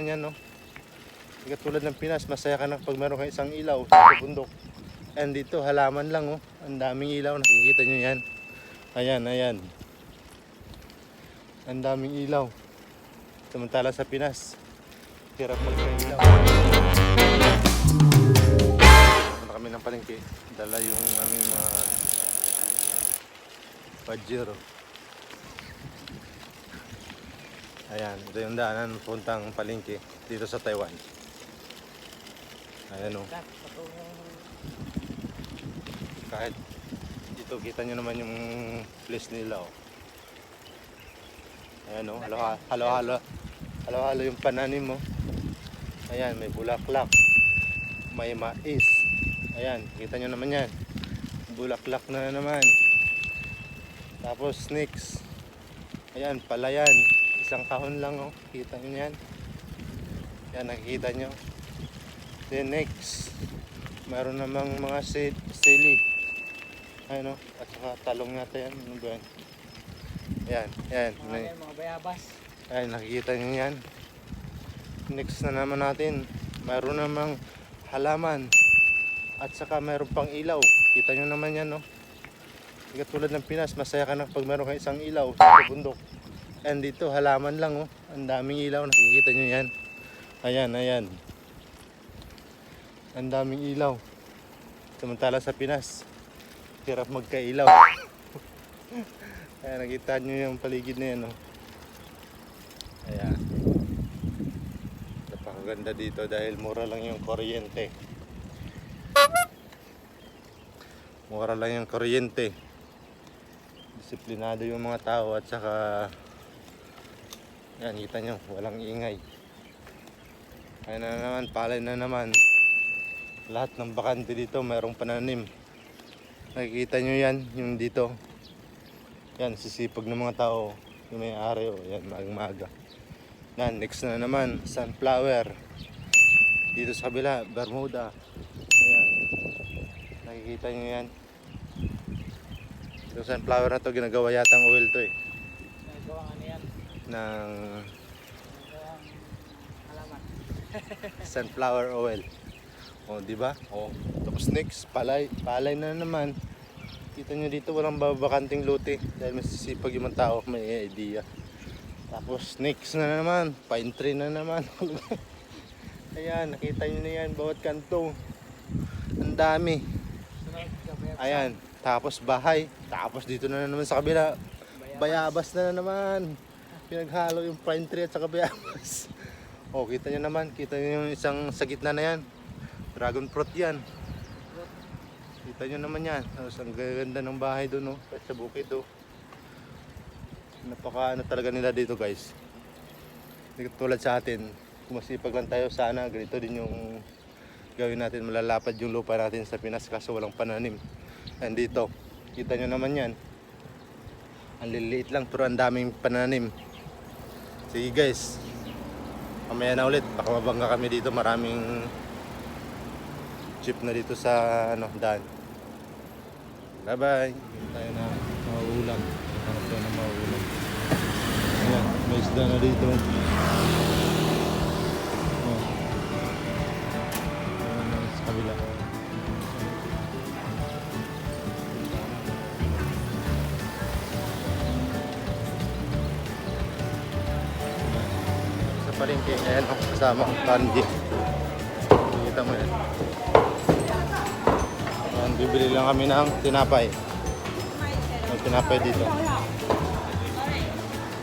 Yan no. Hindi katulad ng Pinas, masaya ka na pag meron kang isang ilaw sa bundok. And dito, halaman lang oh. Ang daming ilaw, nakikita nyo yan. Ayan, ayan. Ang daming ilaw. Samantala sa Pinas, hirap magka-ilaw. Punta kami ng palengke. Dala yung aming mga pajero. Ayan, ito yung daanan puntang palengke dito sa Taiwan. Ayan o. Kahit dito kita nyo naman yung place nila o. Ayan o, halo halo halo. Halo halo yung pananim mo. Ayan, may bulaklak. May mais. Ayan, kita nyo naman yan. Bulaklak na naman. Tapos snakes. Ayan, palayan. Isang kahon lang oh. Kita nyo yan. Yan, nakikita nyo. Then next, mayroon namang mga si- sili. Ayan oh. At saka talong nata yan. Ano ba yan? Yan, yan. Mga yan, mga bayabas. Ayan, nakikita nyo yan. Next na naman natin, mayroon namang halaman. At saka mayroon pang ilaw. Kita nyo naman yan, no? Hindi katulad ng Pinas, masaya ka na pag mayroon kang isang ilaw sa bundok. And dito, halaman lang, oh. Ang daming ilaw, nakikita nyo yan. Ayan, ayan. Ang daming ilaw. Samantala sa Pinas, hirap magkailaw. Ayan, nakita nyo yung paligid na yan, oh. Ayan. Napakaganda dito dahil mura lang yung kuryente. Mura lang yung kuryente. Disiplinado yung mga tao at saka yan, kita nyo, walang ingay. Ayan na naman, palay na naman. Lahat ng bakante dito mayroong pananim. Nakikita nyo yan, yung dito. Yan, sisipag ng mga tao. Yung may ari, oh, yan, magang maaga. Yan, next na naman, sunflower. Dito sa kabila, Bermuda. Ayan. Nakikita nyo yan. Itong sunflower na to, ginagawa yatang oil to eh. Yan. Ng sunflower oil. O, di ba? O, tapos next, palay. Palay na naman. Kita nyo dito, walang babakanting lote. Dahil masisipag yung tao, may idea. Tapos next na naman, pine tree na naman. Ayan, nakita nyo na yan, bawat kanto. Ang dami. Ayan, tapos bahay. Tapos dito na naman sa kabila, bayabas na naman. Pinaghalo yung pine tree at saka bayabas. O, kita nyo naman, kita nyo yung isang sa gitna na yan. Dragon fruit yan. Kita nyo naman yan. Tapos ang ganda ng bahay doon, no? Kahit sa bukid, oh. Napaka ano talaga nila dito, guys. Tulad sa atin. Kung masipag lang tayo sana, ganito din yung gawin natin. Malalapad yung lupa natin sa Pinas kaso walang pananim. And dito, kita nyo naman yan. Ang liliit lang pero ang daming pananim. Sige guys, mamaya na ulit. Baka mabangga kami dito. Maraming jeep na dito sa ano, daan. Bye bye. Tayo na mauulam. Hanap tayo na mauulam. Ayan, may isda na dito. Palengke. Ayan, oh, kasama ang candy. Nakikita mo yan. Ayan, bibili lang kami ng tinapay. May tinapay dito.